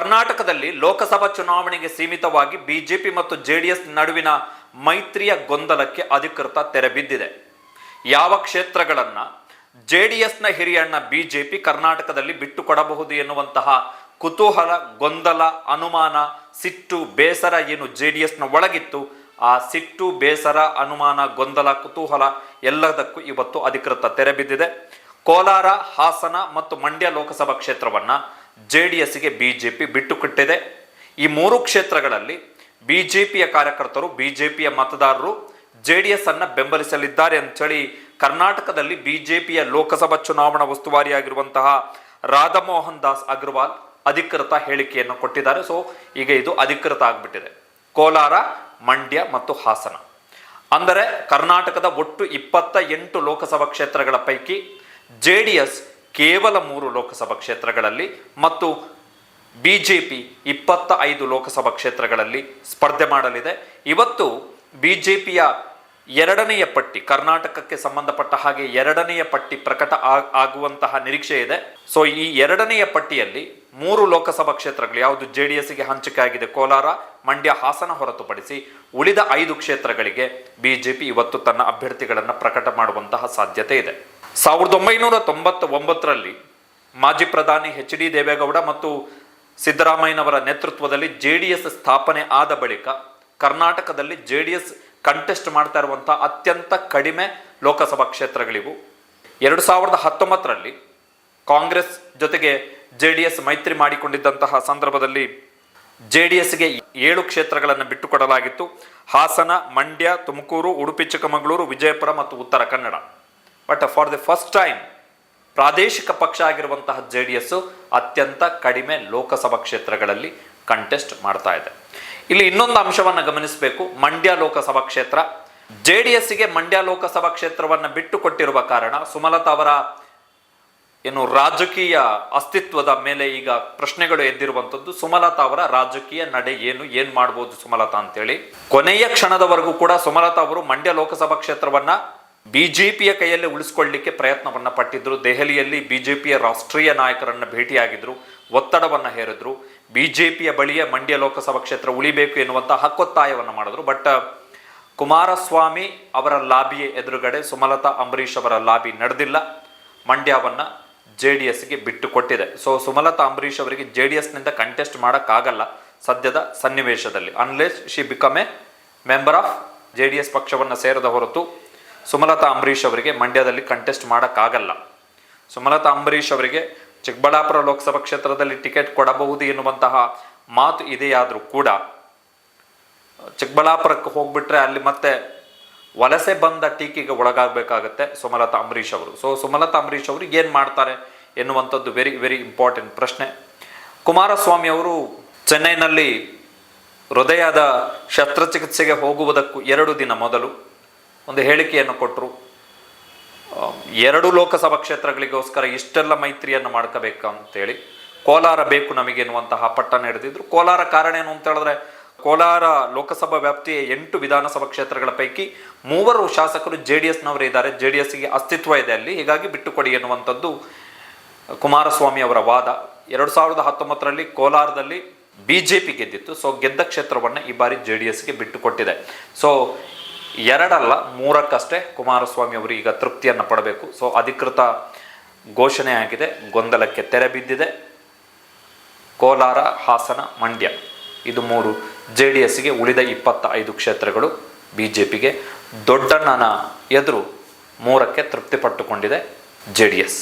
ಕರ್ನಾಟಕದಲ್ಲಿ ಲೋಕಸಭಾ ಚುನಾವಣೆಗೆ ಸೀಮಿತವಾಗಿ ಬಿಜೆಪಿ ಮತ್ತು ಜೆಡಿಎಸ್ ನಡುವಿನ ಮೈತ್ರಿಯ ಗೊಂದಲಕ್ಕೆ ಅಧಿಕೃತ ತೆರೆ ಬಿದ್ದಿದೆ. ಯಾವ ಕ್ಷೇತ್ರಗಳನ್ನ ಜೆಡಿಎಸ್ನ ಹಿರಿಯಣ್ಣ ಬಿಜೆಪಿ ಕರ್ನಾಟಕದಲ್ಲಿ ಬಿಟ್ಟುಕೊಡಬಹುದು ಎನ್ನುವಂತಹ ಕುತೂಹಲ, ಗೊಂದಲ, ಅನುಮಾನ, ಸಿಟ್ಟು, ಬೇಸರ ಏನು ಜೆಡಿಎಸ್ನ ಒಳಗಿತ್ತು, ಆ ಸಿಟ್ಟು, ಬೇಸರ, ಅನುಮಾನ, ಗೊಂದಲ, ಕುತೂಹಲ ಎಲ್ಲದಕ್ಕೂ ಇವತ್ತು ಅಧಿಕೃತ ತೆರೆ ಬಿದ್ದಿದೆ. ಕೋಲಾರ, ಹಾಸನ ಮತ್ತು ಮಂಡ್ಯ ಲೋಕಸಭಾ ಕ್ಷೇತ್ರವನ್ನ ಜೆಡಿಎಸ್ಗೆ ಬಿಜೆಪಿ ಬಿಟ್ಟುಕೊಟ್ಟಿದೆ. ಈ ಮೂರು ಕ್ಷೇತ್ರಗಳಲ್ಲಿ ಬಿ ಜೆ ಪಿಯ ಕಾರ್ಯಕರ್ತರು ಬಿ ಜೆ ಪಿಯ ಮತದಾರರು ಜೆ ಡಿ ಎಸ್ ಅನ್ನು ಬೆಂಬಲಿಸಲಿದ್ದಾರೆ ಅಂತೇಳಿ ಕರ್ನಾಟಕದಲ್ಲಿ ಬಿ ಜೆ ಪಿಯ ಲೋಕಸಭಾ ಚುನಾವಣಾ ಉಸ್ತುವಾರಿಯಾಗಿರುವಂತಹ ರಾಧಾಮೋಹನ್ ದಾಸ್ ಅಗ್ರವಾಲ್ ಅಧಿಕೃತ ಹೇಳಿಕೆಯನ್ನು ಕೊಟ್ಟಿದ್ದಾರೆ. ಸೊ ಈಗ ಇದು ಅಧಿಕೃತ ಆಗ್ಬಿಟ್ಟಿದೆ. ಕೋಲಾರ, ಮಂಡ್ಯ ಮತ್ತು ಹಾಸನ. ಅಂದರೆ ಕರ್ನಾಟಕದ ಒಟ್ಟು ಇಪ್ಪತ್ತ ಎಂಟು ಲೋಕಸಭಾ ಕ್ಷೇತ್ರಗಳ ಪೈಕಿ ಜೆ ಡಿ ಎಸ್ ಕೇವಲ ಮೂರು ಲೋಕಸಭಾ ಕ್ಷೇತ್ರಗಳಲ್ಲಿ ಮತ್ತು ಬಿ ಜೆ ಪಿ ಇಪ್ಪತ್ತ ಐದು ಲೋಕಸಭಾ ಕ್ಷೇತ್ರಗಳಲ್ಲಿ ಸ್ಪರ್ಧೆ ಮಾಡಲಿದೆ. ಇವತ್ತು ಬಿ ಜೆ ಪಿಯ ಎರಡನೆಯ ಪಟ್ಟಿ, ಕರ್ನಾಟಕಕ್ಕೆ ಸಂಬಂಧಪಟ್ಟ ಹಾಗೆ ಎರಡನೆಯ ಪಟ್ಟಿ ಪ್ರಕಟ ಆಗುವಂತಹ ನಿರೀಕ್ಷೆ ಇದೆ. ಸೊ ಈ ಎರಡನೆಯ ಪಟ್ಟಿಯಲ್ಲಿ ಮೂರು ಲೋಕಸಭಾ ಕ್ಷೇತ್ರಗಳು, ಯಾವುದು ಜೆ ಡಿ ಎಸ್ಗೆ ಹಂಚಿಕೆ ಆಗಿದೆ ಕೋಲಾರ, ಮಂಡ್ಯ ಹಾಸನ ಹೊರತುಪಡಿಸಿ ಉಳಿದ ಐದು ಕ್ಷೇತ್ರಗಳಿಗೆ ಬಿಜೆಪಿ ಇವತ್ತು ತನ್ನ ಅಭ್ಯರ್ಥಿಗಳನ್ನು ಪ್ರಕಟ ಮಾಡುವಂತಹ ಸಾಧ್ಯತೆ ಇದೆ. ಸಾವಿರದ ಒಂಬೈನೂರ ತೊಂಬತ್ತ ಒಂಬತ್ತರಲ್ಲಿ ಮಾಜಿ ಪ್ರಧಾನಿ ಎಚ್ ಡಿ ದೇವೇಗೌಡ ಮತ್ತು ಸಿದ್ದರಾಮಯ್ಯನವರ ನೇತೃತ್ವದಲ್ಲಿ ಜೆ ಡಿ ಎಸ್ ಸ್ಥಾಪನೆ ಆದ ಬಳಿಕ ಕರ್ನಾಟಕದಲ್ಲಿ ಜೆ ಡಿ ಎಸ್ ಕಂಟೆಸ್ಟ್ ಮಾಡ್ತಾ ಇರುವಂತಹ ಅತ್ಯಂತ ಕಡಿಮೆ ಲೋಕಸಭಾ ಕ್ಷೇತ್ರಗಳಿವು. ಎರಡು ಸಾವಿರದ ಹತ್ತೊಂಬತ್ತರಲ್ಲಿ ಕಾಂಗ್ರೆಸ್ ಜೊತೆಗೆ ಜೆ ಡಿ ಎಸ್ ಮೈತ್ರಿ ಮಾಡಿಕೊಂಡಿದ್ದಂತಹ ಸಂದರ್ಭದಲ್ಲಿ ಜೆ ಡಿ ಎಸ್ಗೆ ಏಳು ಕ್ಷೇತ್ರಗಳನ್ನು ಬಿಟ್ಟುಕೊಡಲಾಗಿತ್ತು. ಹಾಸನ, ಮಂಡ್ಯ, ತುಮಕೂರು, ಉಡುಪಿ, ಚಿಕ್ಕಮಗಳೂರು, ವಿಜಯಪುರ ಮತ್ತು Uttara Kannada. But for the first time ಪ್ರಾದೇಶಿಕ ಪಕ್ಷ ಆಗಿರುವಂತಹ ಜೆ ಅತ್ಯಂತ ಕಡಿಮೆ ಲೋಕಸಭಾ ಕ್ಷೇತ್ರಗಳಲ್ಲಿ ಕಂಟೆಸ್ಟ್ ಮಾಡ್ತಾ ಇದೆ. ಇಲ್ಲಿ ಇನ್ನೊಂದು ಅಂಶವನ್ನು ಗಮನಿಸಬೇಕು. ಮಂಡ್ಯ ಲೋಕಸಭಾ ಕ್ಷೇತ್ರ. ಜೆ ಡಿ ಎಸ್ಗೆ ಮಂಡ್ಯ ಲೋಕಸಭಾ ಕ್ಷೇತ್ರವನ್ನು ಬಿಟ್ಟು ಕೊಟ್ಟಿರುವ ಕಾರಣ ಸುಮಲತಾ ಅವರ ಏನು ರಾಜಕೀಯ ಅಸ್ತಿತ್ವದ ಮೇಲೆ ಈಗ ಪ್ರಶ್ನೆಗಳು ಎದ್ದಿರುವಂಥದ್ದು. ಸುಮಲತಾ ಅವರ ರಾಜಕೀಯ ನಡೆ ಏನು ಏನು ಮಾಡ್ಬೋದು ಸುಮಲತಾ ಅಂತೇಳಿ. ಕೊನೆಯ ಕ್ಷಣದವರೆಗೂ ಕೂಡ ಸುಮಲತಾ ಅವರು ಮಂಡ್ಯ ಲೋಕಸಭಾ ಕ್ಷೇತ್ರವನ್ನ ಬಿಜೆಪಿಯ ಕೈಯಲ್ಲಿ ಉಳಿಸ್ಕೊಳ್ಳಿಕ್ಕೆ ಪ್ರಯತ್ನವನ್ನ ಪಟ್ಟಿದ್ರು. ದೆಹಲಿಯಲ್ಲಿ ಬಿಜೆಪಿಯ ರಾಷ್ಟ್ರೀಯ ನಾಯಕರನ್ನ ಭೇಟಿಯಾಗಿದ್ರು. ಒತ್ತಡವನ್ನ ಹೇರಿದ್ರು. ಬಿಜೆಪಿಯ ಬಳಿಯೇ ಮಂಡ್ಯ ಲೋಕಸಭಾ ಕ್ಷೇತ್ರ ಉಳಿಬೇಕು ಎನ್ನುವಂಥ ಹಕ್ಕೊತ್ತಾಯವನ್ನ ಮಾಡಿದ್ರು. ಬಟ್, ಕುಮಾರಸ್ವಾಮಿ ಅವರ ಲಾಬಿಯ ಎದುರುಗಡೆ ಸುಮಲತಾ ಅಂಬರೀಷ್ ಅವರ ಲಾಬಿ ನಡೆದಿಲ್ಲ. ಮಂಡ್ಯವನ್ನ ಜೆ ಡಿ ಎಸ್ಗೆ ಬಿಟ್ಟು ಕೊಟ್ಟಿದೆ. ಸೊ ಸುಮಲತಾ ಅಂಬರೀಷ್ ಅವರಿಗೆ ಜೆ ಡಿ ಎಸ್ನಿಂದ ಕಂಟೆಸ್ಟ್ ಮಾಡೋಕ್ಕಾಗಲ್ಲ ಸದ್ಯದ ಸನ್ನಿವೇಶದಲ್ಲಿ. Unless she become a member of J D S ಪಕ್ಷವನ್ನು ಸೇರದ ಹೊರತು ಸುಮಲತಾ ಅಂಬರೀಷ್ ಅವರಿಗೆ ಮಂಡ್ಯದಲ್ಲಿ ಕಂಟೆಸ್ಟ್ ಮಾಡೋಕ್ಕಾಗಲ್ಲ. ಸುಮಲತಾ ಅಂಬರೀಷ್ ಅವರಿಗೆ ಚಿಕ್ಕಬಳ್ಳಾಪುರ ಲೋಕಸಭಾ ಕ್ಷೇತ್ರದಲ್ಲಿ ಟಿಕೆಟ್ ಕೊಡಬಹುದು ಎನ್ನುವಂತಹ ಮಾತು ಇದೆಯಾದರೂ ಕೂಡ, ಚಿಕ್ಕಬಳ್ಳಾಪುರಕ್ಕೆ ಹೋಗ್ಬಿಟ್ರೆ ಅಲ್ಲಿ ಮತ್ತೆ ವಲಸೆ ಬಂದ ಟೀಕೆಗೆ ಒಳಗಾಗಬೇಕಾಗತ್ತೆ ಸುಮಲತಾ ಅಂಬರೀಷ್ ಅವರು. ಸೊ ಸುಮಲತಾ ಅಂಬರೀಷ್ ಅವರು ಏನು ಮಾಡ್ತಾರೆ ಎನ್ನುವಂಥದ್ದು ವೆರಿ ವೆರಿ ಇಂಪಾರ್ಟೆಂಟ್ ಪ್ರಶ್ನೆ. ಕುಮಾರಸ್ವಾಮಿ ಅವರು ಚೆನ್ನೈನಲ್ಲಿ ಹೃದಯದ ಶಸ್ತ್ರಚಿಕಿತ್ಸೆಗೆ ಹೋಗುವುದಕ್ಕೂ ಎರಡು ದಿನ ಮೊದಲು ಒಂದು ಹೇಳಿಕೆಯನ್ನು ಕೊಟ್ಟರು ಎರಡು ಲೋಕಸಭಾ ಕ್ಷೇತ್ರಗಳಿಗೋಸ್ಕರ ಇಷ್ಟೆಲ್ಲ ಮೈತ್ರಿಯನ್ನು ಮಾಡ್ಕೋಬೇಕಂತೇಳಿ ಕೋಲಾರ ಬೇಕು ನಮಗೆ ಎನ್ನುವಂತಹ ಪಟ್ಟ ನಡೆದಿದ್ರು ಕೋಲಾರ ಕಾರಣ ಏನು ಅಂತ ಹೇಳಿದ್ರೆ ಕೋಲಾರ ಲೋಕಸಭಾ ವ್ಯಾಪ್ತಿಯ ಎಂಟು ವಿಧಾನಸಭಾ ಕ್ಷೇತ್ರಗಳ ಪೈಕಿ ಮೂವರು ಶಾಸಕರು ಜೆ ಡಿ ಎಸ್ನವರು ಇದ್ದಾರೆ ಜೆ ಡಿ ಎಸ್ಗೆ ಅಸ್ತಿತ್ವ ಇದೆ ಅಲ್ಲಿ. ಹೀಗಾಗಿ ಬಿಟ್ಟುಕೊಡಿ ಎನ್ನುವಂಥದ್ದು ಕುಮಾರಸ್ವಾಮಿ ಅವರ ವಾದ. ಎರಡು ಸಾವಿರದ ಹತ್ತೊಂಬತ್ತರಲ್ಲಿ ಕೋಲಾರದಲ್ಲಿ ಬಿಜೆಪಿ ಗೆದ್ದಿತ್ತು. ಸೊ, ಗೆದ್ದ ಕ್ಷೇತ್ರವನ್ನು ಈ ಬಾರಿ ಜೆ ಡಿ ಎಸ್ಗೆ ಬಿಟ್ಟುಕೊಟ್ಟಿದೆ. ಸೊ, ಎರಡಲ್ಲ, ಮೂರಕ್ಕಷ್ಟೇ ಕುಮಾರಸ್ವಾಮಿ ಅವರು ಈಗ ತೃಪ್ತಿಯನ್ನು ಪಡಬೇಕು. ಸೊ, ಅಧಿಕೃತ ಘೋಷಣೆ ಆಗಿದೆ. ಗೊಂದಲಕ್ಕೆ ತೆರೆ ಬಿದ್ದಿದೆ. ಕೋಲಾರ ಹಾಸನ ಮಂಡ್ಯ. ಇದು ಮೂರು ಜೆ ಡಿ ಎಸ್ಗೆ ಉಳಿದ ಇಪ್ಪತ್ತ ಐದು ಕ್ಷೇತ್ರಗಳು ಬಿ ಜೆ ಪಿಗೆ ದೊಡ್ಡಣ್ಣನ ಎದುರು ಮೂರಕ್ಕೆ ತೃಪ್ತಿಪಟ್ಟುಕೊಂಡಿದೆ ಜೆ ಡಿ ಎಸ್